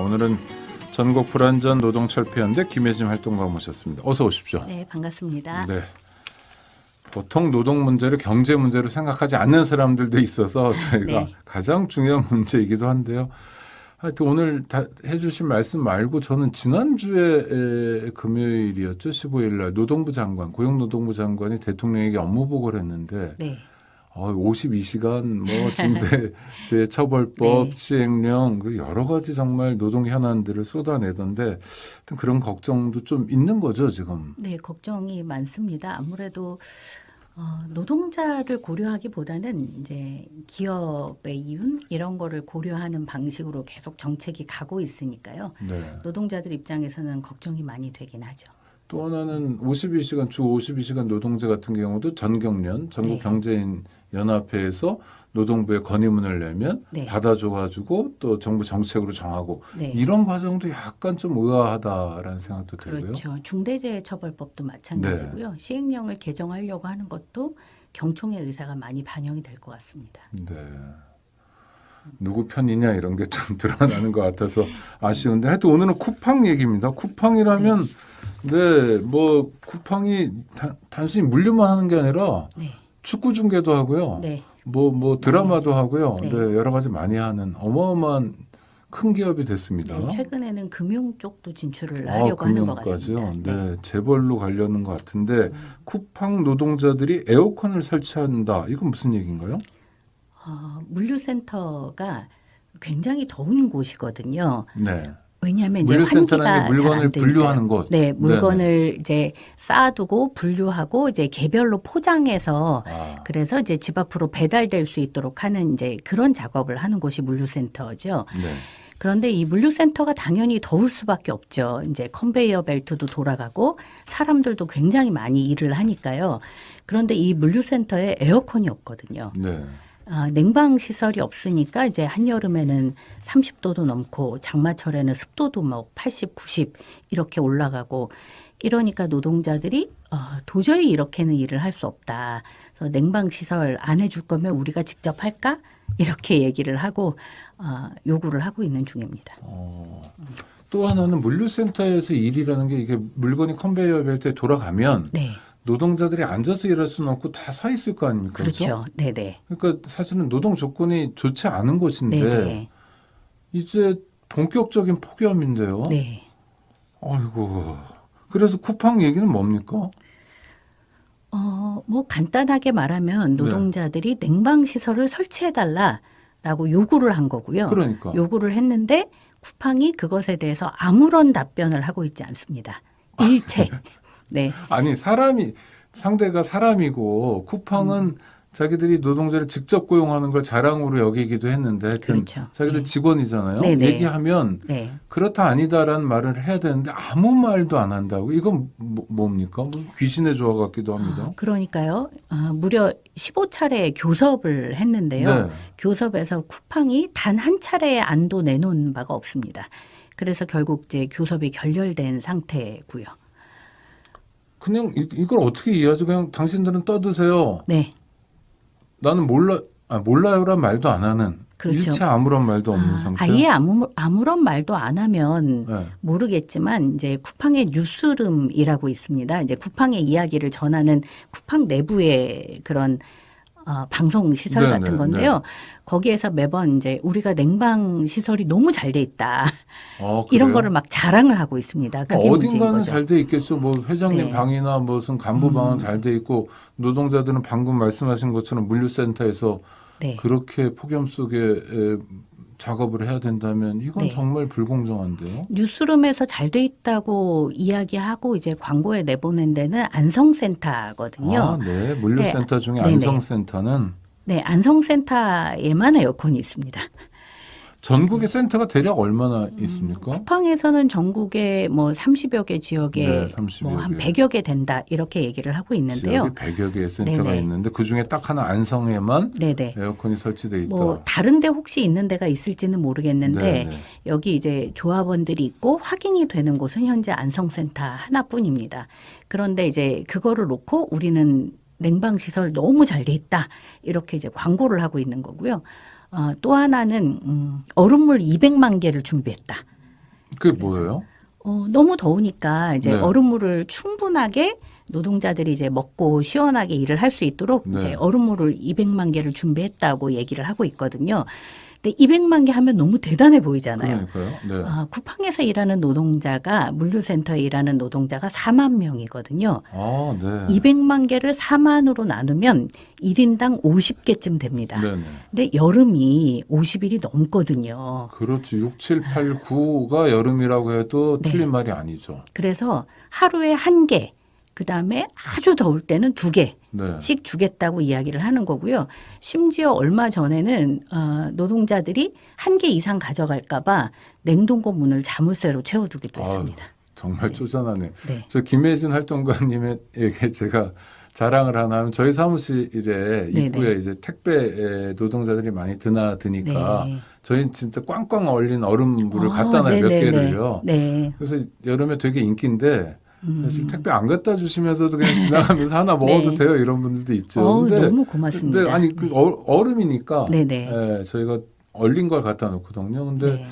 오늘은 전국 불안전 노동철폐연대 김혜진 활동가 모셨습니다. 어서 오십시오. 네, 반갑습니다. 네. 보통 노동 문제를 경제 문제로 생각하지 않는 사람들도 있어서 저희가 네. 가장 중요한 문제이기도 한데요. 하여튼 오늘 다 해주신 말씀 말고 저는 지난주에 에, 금요일이었죠. 15일 날 노동부 장관, 고용노동부 장관이 대통령에게 업무 보고를 했는데 네. 어, 52시간 뭐 중대재해 처벌법 네. 시행령 그 여러 가지 정말 노동 현안들을 쏟아내던데 그런 걱정도 좀 있는 거죠 지금. 네, 걱정이 많습니다. 아무래도 어, 노동자를 고려하기보다는 이제 기업의 이윤 이런 거를 고려하는 방식으로 계속 정책이 가고 있으니까요. 네. 노동자들 입장에서는 걱정이 많이 되긴 하죠. 또 하나는 52시간 주 52시간 노동제 같은 경우도 전경련 전국 네. 경제인 연합회에서 노동부에 건의문을 내면 네. 받아줘가지고 또 정부 정책으로 정하고 네. 이런 과정도 약간 좀 의아하다라는 생각도 들고요. 그렇죠. 중대재해처벌법도 마찬가지고요. 시행령을 개정하려고 하는 것도 경총의 의사가 많이 반영이 될 것 같습니다. 네. 누구 편이냐 이런 게 좀 드러나는 것 같아서 아쉬운데 하여튼 오늘은 쿠팡 얘기입니다. 쿠팡이라면 네, 뭐 쿠팡이 다- 단순히 물류만 하는 게 아니라 네. 축구 중계도 하고요. 네. 뭐뭐 드라마도 하고요. 네. 네. 여러 가지 많이 하는 어마어마한 큰 기업이 됐습니다. 네, 최근에는 금융 쪽도 진출을 아, 하려고 하는 것. 같습니다. 네. 재벌로 가려는 것 같은데 음. 쿠팡 노동자들이 에어컨을 설치한다. 이건 무슨 얘기인가요? 어, 물류센터가 굉장히 더운 곳이거든요. 네. 왜냐하면 이제 환기가 물건을. 분류하는 곳. 네, 물건을 이제 쌓아두고 분류하고 이제 개별로 포장해서 아, 그래서 이제 집 앞으로 배달될 수 있도록 하는 이제 그런 작업을 하는 곳이 물류센터죠. 네. 그런데 이 물류센터가 당연히 더울 수밖에 없죠. 이제 컨베이어 벨트도 돌아가고 사람들도 굉장히 많이 일을 하니까요. 그런데 이 물류센터에 에어컨이 없거든요. 네. 아, 냉방 시설이 없으니까 이제 한여름에는 30도도 넘고 장마철에는 습도도 뭐 80, 90 이렇게 올라가고 이러니까 노동자들이 어, 도저히 이렇게는 일을 할 수 없다. 그래서 냉방 시설 안 해줄 거면 우리가 직접 할까? 이렇게 얘기를 하고 어, 요구를 하고 있는 중입니다. 어, 또 하나는 물류센터에서 일이라는 게 이게 물건이 컨베이어 벨트에 돌아가면 네, 노동자들이 앉아서 일할 수는 없고 다 서 있을 거 아닙니까? 그렇죠. 네, 네, 그러니까 사실은 노동 조건이 좋지 않은 곳인데 네, 네, 이제 본격적인 폭염인데요. 네. 아이고. 그래서 쿠팡 얘기는 뭡니까? 어, 뭐 간단하게 말하면 네. 노동자들이 냉방 시설을 설치해 달라라고 요구를 한 거고요. 그러니까. 요구를 했는데 쿠팡이 그것에 대해서 아무런 답변을 하고 있지 않습니다. 일체. 네. 아니 사람이 상대가 사람이고 쿠팡은 음. 자기들이 노동자를 직접 고용하는 걸 자랑으로 여기기도 했는데 그렇죠. 자기들 네. 직원이잖아요. 네네. 얘기하면 네. 그렇다 아니다라는 말을 해야 되는데 아무 말도 안 한다고 이건 뭐, 뭡니까? 뭐 귀신의 조화 같기도 합니다. 아, 그러니까요. 아, 무려 15차례 교섭을 했는데요. 네. 교섭에서 쿠팡이 단 한 차례의 안도 내놓은 바가 없습니다. 그래서 결국 이제 교섭이 결렬된 상태고요. 그냥 이, 이걸 어떻게 이해하죠? 그냥 당신들은 떠드세요. 네. 나는 몰라 아, 몰라요란 말도 안 하는 그렇죠. 일체 아무런 말도 없는 아, 상태. 아예 아무, 아무런 말도 안 하면 네. 모르겠지만 이제 쿠팡의 뉴스룸이라고 있습니다. 이제 쿠팡의 이야기를 전하는 쿠팡 내부의 그런 어, 방송 시설 네, 같은 네, 건데요. 거기에서 매번 이제 우리가 냉방 시설이 너무 잘 돼 있다 어, 이런? 거를 막 자랑을 하고 있습니다. 그게 뭐 어딘가는. 잘 돼 있겠죠. 뭐 회장님 네. 방이나 무슨 간부 방은 음. 잘돼 있고 노동자들은 방금 말씀하신 것처럼 물류센터에서 네. 그렇게 폭염 속에 에, 작업을 해야 된다면 이건 네. 정말 불공정한데요. 뉴스룸에서 잘 돼 있다고 이야기하고 이제 광고에 내보낸 데는 안성센터거든요. 아, 네. 물류센터 중에 네네. 안성센터는 네, 안성센터에만 에어컨이 있습니다. 전국의 센터가 대략 얼마나 있습니까? 쿠팡에서는 전국에 뭐 30여 개 지역에 네, 30여 뭐 한 개. 100여 개 된다 이렇게 얘기를 하고 있는데요. 지역에 100여 개의 센터가 네네. 있는데 그 중에 딱 하나 안성에만 네네. 에어컨이 설치돼 있다. 뭐 다른 데 혹시 있는 데가 있을지는 모르겠는데 네네. 여기 이제 조합원들이 있고 확인이 되는 곳은 현재 안성센터 하나뿐입니다. 그런데 이제 그거를 놓고 우리는 냉방 시설 너무 잘 돼 있다 이렇게 이제 광고를 하고 있는 거고요. 어, 또 하나는 음, 얼음물 200만 개를 준비했다. 그게 뭐예요? 어, 너무 더우니까 이제 네. 얼음물을 충분하게 노동자들이 이제 먹고 시원하게 일을 할 수 있도록 네. 이제 얼음물을 200만 개를 준비했다고 얘기를 하고 있거든요. 근데 200만 개 하면 너무 대단해 보이잖아요. 네. 아, 쿠팡에서 일하는 노동자가 물류센터에 일하는 노동자가 4만 명이거든요. 아, 네. 200만 개를 4만으로 나누면 1인당 50개쯤 됩니다. 네네. 근데 여름이 50일이 넘거든요. 그렇죠. 6, 7, 8, 9가 여름이라고 해도 네. 틀린 말이 아니죠. 그래서 하루에 한 개, 그 다음에 아주 더울 때는 두 개씩 네. 주겠다고 이야기를 하는 거고요. 심지어 얼마 전에는 어, 노동자들이 한 개 이상 가져갈까봐 냉동고 문을 자물쇠로 채워두기도 아유, 했습니다. 정말 쪼잔하네. 네. 저 김혜진 활동가님에게 제가 자랑을 하나 하면 저희 사무실에 네네. 입구에 이제 택배 노동자들이 많이 드나드니까 네. 저희 진짜 꽝꽝 얼린 얼음물을 아, 갖다 놔요 몇 네네네. 개를요. 네. 그래서 여름에 되게 인기인데 사실 음. 택배 안 갖다 주시면서도 그냥 지나가면서 하나 먹어도 네. 돼요 이런 분들도 있죠. 어우, 근데, 너무 고맙습니다. 근데 아니 그 어, 얼음이니까 네네. 예, 저희가 얼린 걸 갖다 놓거든요. 근데 네.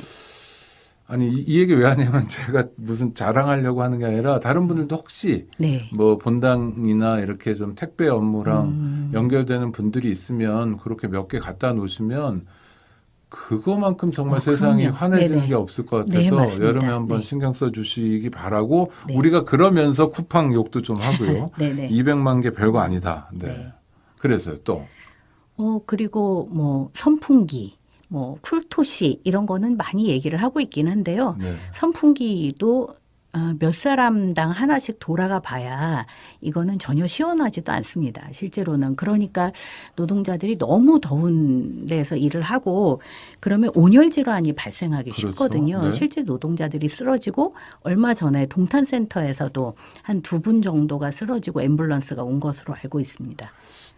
아니 이, 이 얘기 왜 하냐면 제가 무슨 자랑하려고 하는 게 아니라 다른 분들도 혹시 네. 뭐 본당이나 이렇게 좀 택배 업무랑 음. 연결되는 분들이 있으면 그렇게 몇 개 갖다 놓으시면 그거만큼 정말 어, 세상이 그럼요. 네네. 게 없을 것 네, 같아서 맞습니다. 여름에 한번 네. 신경 써 주시기 바라고 네. 우리가 그러면서 쿠팡 욕도 좀 하고요. 네네. 200만 개 별거 아니다. 네. 네. 그래서요 또 어, 그리고 뭐 선풍기, 뭐 쿨토시 이런 거는 많이 얘기를 하고 있긴 한데요. 네. 선풍기도 어, 몇 사람당 하나씩 돌아가 봐야 이거는 전혀 시원하지도 않습니다. 실제로는 그러니까 노동자들이 너무 더운 데서 일을 하고 그러면 온열 질환이 발생하기 그렇죠. 쉽거든요. 네. 실제 노동자들이 쓰러지고 얼마 전에 동탄센터에서도 한 두 분 정도가 쓰러지고 앰뷸런스가 온 것으로 알고 있습니다.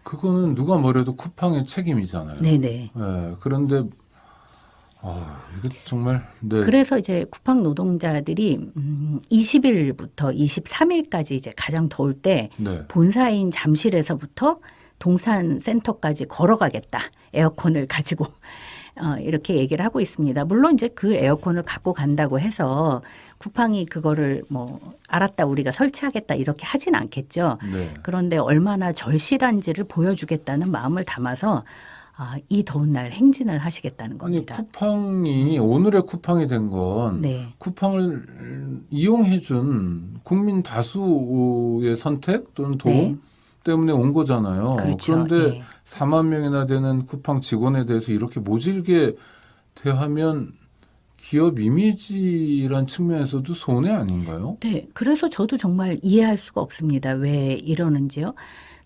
그거는 누가 뭐래도 쿠팡의 책임이잖아요. 네네. 네, 그런데 아 이게 정말 네. 그래서 이제 쿠팡 노동자들이 음, 20일부터 23일까지 이제 가장 더울 때 네. 본사인 잠실에서부터 동산 센터까지 걸어가겠다. 에어컨을 가지고 어, 이렇게 얘기를 하고 있습니다. 물론 이제 그 에어컨을 갖고 간다고 해서 쿠팡이 그거를 뭐 알았다 우리가 설치하겠다 이렇게 하진 않겠죠. 네. 그런데 얼마나 절실한지를 보여주겠다는 마음을 담아서 아, 이 더운 날 행진을 하시겠다는 아니 겁니다. 쿠팡이 오늘의 쿠팡이 된 건 네. 쿠팡을 이용해준 국민 다수의 선택 또는 도움 네. 때문에 온 거잖아요. 그렇죠. 런데 네. 4만 명이나 되는 쿠팡 직원에 대해서 이렇게 모질게 대하면 기업 이미지란 측면에서도 손해 아닌가요? 네, 그래서 저도 정말 이해할 수가 없습니다. 왜 이러는지요.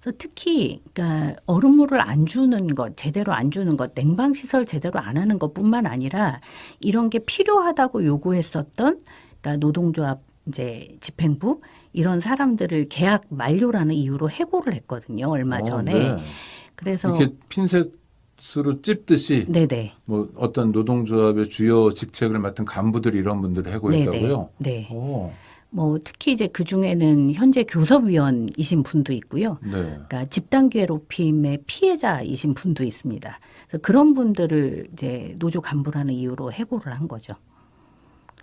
그래서 특히 그러니까 얼음물을 안 주는 것, 제대로 안 주는 것, 냉방 시설 제대로 안 하는 것뿐만 아니라 이런 게 필요하다고 요구했었던 그러니까 노동조합 이제 집행부 이런 사람들을 계약 만료라는 이유로 해고를 했거든요. 얼마 어, 전에. 네. 그래서 이렇게 핀셋으로 찝듯이 네네. 뭐 어떤 노동조합의 주요 직책을 맡은 간부들 이런 분들을 해고했다고요? 네. 오, 뭐 특히 이제 그 중에는 현재 교섭위원이신 분도 있고요. 네. 그러니까 집단 괴롭힘의 피해자이신 분도 있습니다. 그래서 그런 분들을 이제 노조 간부라는 이유로 해고를 한 거죠.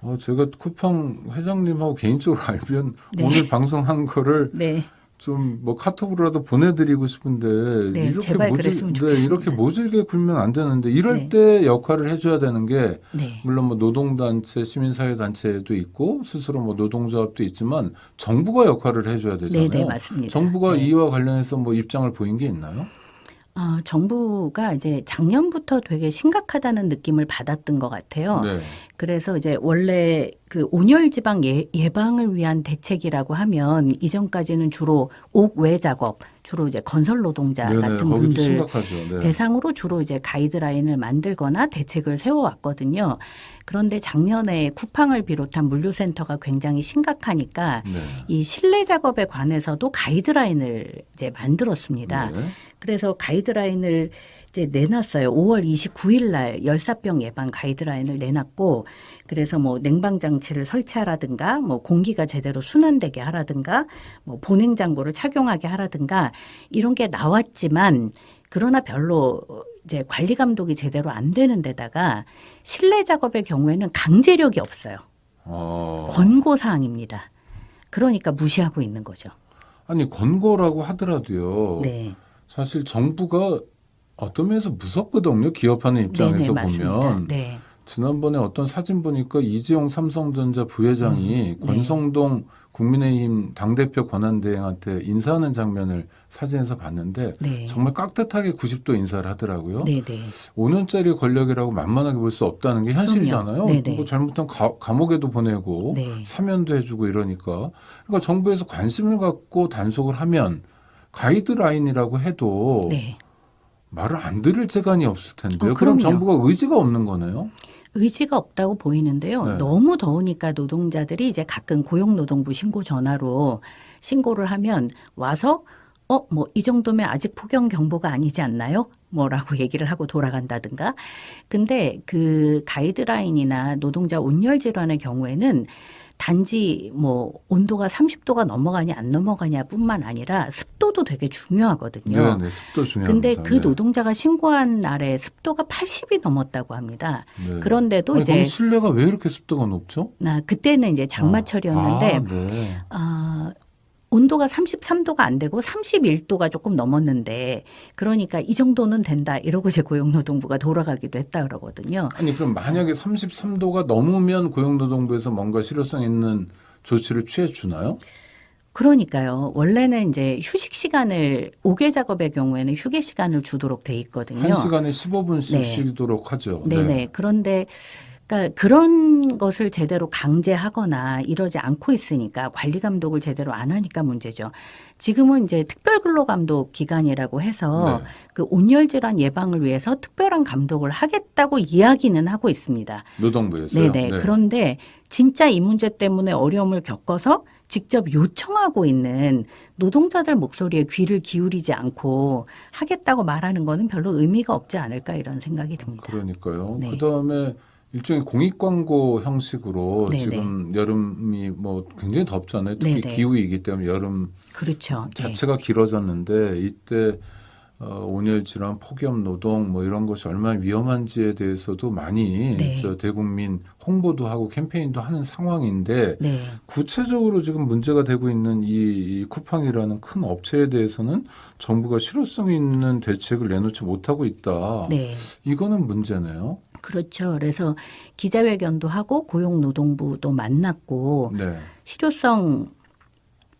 어, 제가 쿠팡 회장님하고 개인적으로 알면 네. 오늘 방송한 거를 네. 좀 뭐 카톡으로라도 보내드리고 싶은데 네, 이렇게 모질, 네. 이렇게 모질게 굴면 안 되는데 이럴 네. 때 역할을 해줘야 되는 게 네. 물론 뭐 노동단체, 시민사회단체도 있고 스스로 뭐 노동조합도 있지만 정부가 역할을 해줘야 되잖아요. 네, 네, 맞습니다. 정부가 네. 이와 관련해서 뭐 입장을 보인 게 있나요? 어, 정부가 이제 작년부터 되게 심각하다는 느낌을 받았던 것 같아요. 네. 그래서 이제 원래 그 온열 지방 예, 예방을 위한 대책이라고 하면 이전까지는 주로 옥외 작업, 주로 이제 건설 노동자 네네, 같은 분들. 네. 대상으로 주로 이제 가이드라인을 만들거나 대책을 세워왔거든요. 그런데 작년에 쿠팡을 비롯한 물류센터가 굉장히 심각하니까 네. 이 실내 작업에 관해서도 가이드라인을 이제 만들었습니다. 네. 그래서 가이드라인을 이제 내놨어요. 5월 29일 날 열사병 예방 가이드라인을 내놨고 그래서 뭐 냉방 장치를 설치하라든가 뭐 공기가 제대로 순환되게 하라든가 뭐 보냉 장구를 착용하게 하라든가 이런 게 나왔지만 그러나 별로 이제 관리 감독이 제대로 안 되는 데다가 실내 작업의 경우에는 강제력이 없어요. 어. 권고 사항입니다. 그러니까 무시하고 있는 거죠. 아니 권고라고 하더라도요. 네. 사실 정부가 어떤 면에서 무섭거든요. 기업하는 입장에서 네네. 보면 네. 지난번에 어떤 사진 보니까 이재용 삼성전자 부회장이 음, 네. 권성동 국민의힘 당대표 권한대행한테 인사하는 장면을 사진에서 봤는데 네. 정말 깍듯하게 90도 인사를 하더라고요. 네, 네. 5년짜리 권력이라고 만만하게 볼 수 없다는 게 현실이잖아요. 네 네. 뭐 잘못하면 가, 감옥에도 보내고 네. 사면도 해주고 이러니까. 그러니까 정부에서 관심을 갖고 단속을 하면 가이드라인이라고 해도 네. 말을 안 들을 재간이 없을 텐데요. 어, 그럼. 정부가 의지가 없는 거네요. 의지가 없다고 보이는데요. 네. 너무 더우니까 노동자들이 이제 가끔 고용노동부 신고 전화로 신고를 하면 와서 어, 뭐, 이 정도면 아직 폭염 경보가 아니지 않나요? 뭐라고 얘기를 하고 돌아간다든가. 근데 그 가이드라인이나 노동자 온열 질환의 경우에는 단지 뭐 온도가 30도가 넘어가냐 안 넘어가냐 뿐만 아니라 습도도 되게 중요하거든요. 네, 네, 습도 중요합니다. 근데 그 네. 노동자가 신고한 날에 습도가 80이 넘었다고 합니다. 네. 그런데도 아니, 이제 그럼 실내가 왜 이렇게 습도가 높죠? 나 그때는 이제 장마철이었는데 아, 네. 아, 온도가 33도가 안 되고 31도가 조금 넘었는데 그러니까 이 정도는 된다 이러고 이제 고용노동부가 돌아가기도 했다 그러거든요. 아니 그럼 만약에 33도가 넘으면 고용노동부에서 뭔가 실효성 있는 조치를 취해 주나요? 그러니까요. 원래는 이제 휴식 시간을 오개 작업의 경우에는 휴게 시간을 주도록 돼 있거든요. 한 시간에 15분씩 네. 쉬도록 하죠. 네네. 그런데 그러니까 그런 것을 제대로 강제하거나 이러지 않고 있으니까 관리 감독을 제대로 안 하니까 문제죠. 지금은 이제 특별 근로 감독 기간이라고 해서 네. 그 온열 질환 예방을 위해서 특별한 감독을 하겠다고 이야기는 하고 있습니다. 노동부에서요. 네네. 그런데 진짜 이 문제 때문에 어려움을 겪어서 직접 요청하고 있는 노동자들 목소리에 귀를 기울이지 않고 하겠다고 말하는 거는 별로 의미가 없지 않을까 이런 생각이 듭니다. 그러니까요. 네. 그다음에 일종의 공익 광고 형식으로 네네. 지금 여름이 뭐 굉장히 덥잖아요. 특히 네네. 기후이기 때문에 여름 그렇죠. 네. 자체가 길어졌는데 이때 어, 온열 질환, 폭염 노동 뭐 이런 것이 얼마나 위험한지에 대해서도 많이 네. 저 대국민 홍보도 하고 캠페인도 하는 상황인데 네. 구체적으로 지금 문제가 되고 있는 이, 이 쿠팡이라는 큰 업체에 대해서는 정부가 실효성 있는 대책을 내놓지 못하고 있다. 네. 이거는 문제네요. 그렇죠. 그래서 기자회견도 하고 고용노동부도 만났고 네. 실효성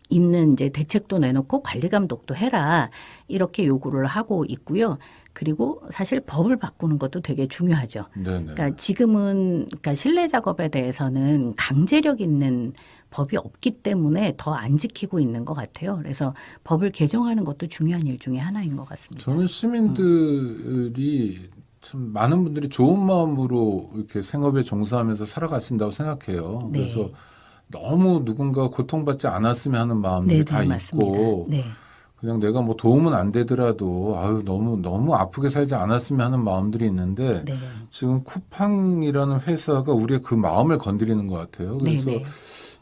있는 이제 대책도 내놓고 관리 감독도 해라 이렇게 요구를 하고 있고요. 그리고 사실 법을 바꾸는 것도 되게 중요하죠. 네네. 그러니까 지금은 그러니까 실내 작업에 대해서는 강제력 있는 법이 없기 때문에 더 안 지키고 있는 것 같아요. 그래서 법을 개정하는 것도 중요한 일 중에 하나인 것 같습니다. 저는 시민들이 참 많은 분들이 좋은 마음으로 이렇게 생업에 종사하면서 살아가신다고 생각해요. 네. 그래서 너무 누군가 고통받지 않았으면 하는 마음들이 네, 다 네, 있고. 네. 그냥 내가 뭐 도움은 안 되더라도 아유 너무 너무 아프게 살지 않았으면 하는 마음들이 있는데 네. 지금 쿠팡이라는 회사가 우리의 그 마음을 건드리는 것 같아요. 네, 그래서 네.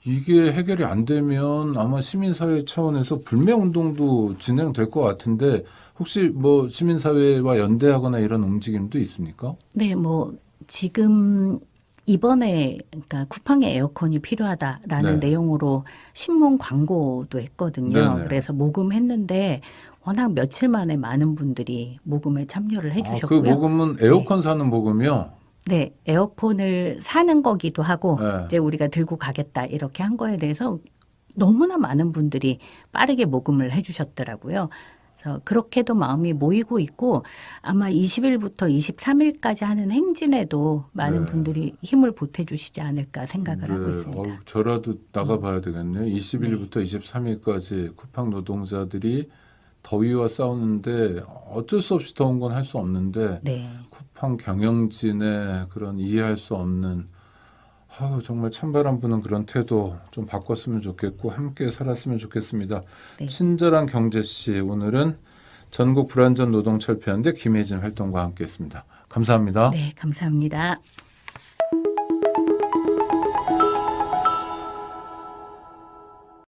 이게 해결이 안 되면 아마 시민사회 차원에서 불매 운동도 진행될 것 같은데 혹시 뭐 시민사회와 연대하거나 이런 움직임도 있습니까? 네, 뭐 지금 이번에 그러니까 쿠팡에 에어컨이 필요하다라는 네. 내용으로 신문 광고도 했거든요. 네네. 그래서 모금했는데 워낙 며칠 만에 많은 분들이 모금에 참여를 아, 그 해주셨고요. 모금은 에어컨 사는 모금이요. 네, 에어컨을 사는 거기도 하고 네. 이제 우리가 들고 가겠다 이렇게 한 거에 대해서 너무나 많은 분들이 빠르게 모금을 해주셨더라고요. 그래서 그렇게도 마음이 모이고 있고 아마 20일부터 23일까지 하는 행진에도 많은 네. 분들이 힘을 보태주시지 않을까 생각을 하고 있습니다. 어우, 저라도 나가봐야 되겠네요. 20일부터 23일까지 쿠팡 노동자들이 더위와 싸우는데 어쩔 수 없이 더운 건 할 수 없는데 네, 쿠팡 경영진의 그런 이해할 수 없는 아우 정말 찬바람 부는 그런 태도 좀 바꿨으면 좋겠고 함께 살았으면 좋겠습니다. 네. 친절한 경제 씨 오늘은 전국 불안전 노동 철폐하는데 김혜진 활동과 함께했습니다. 감사합니다. 네, 감사합니다.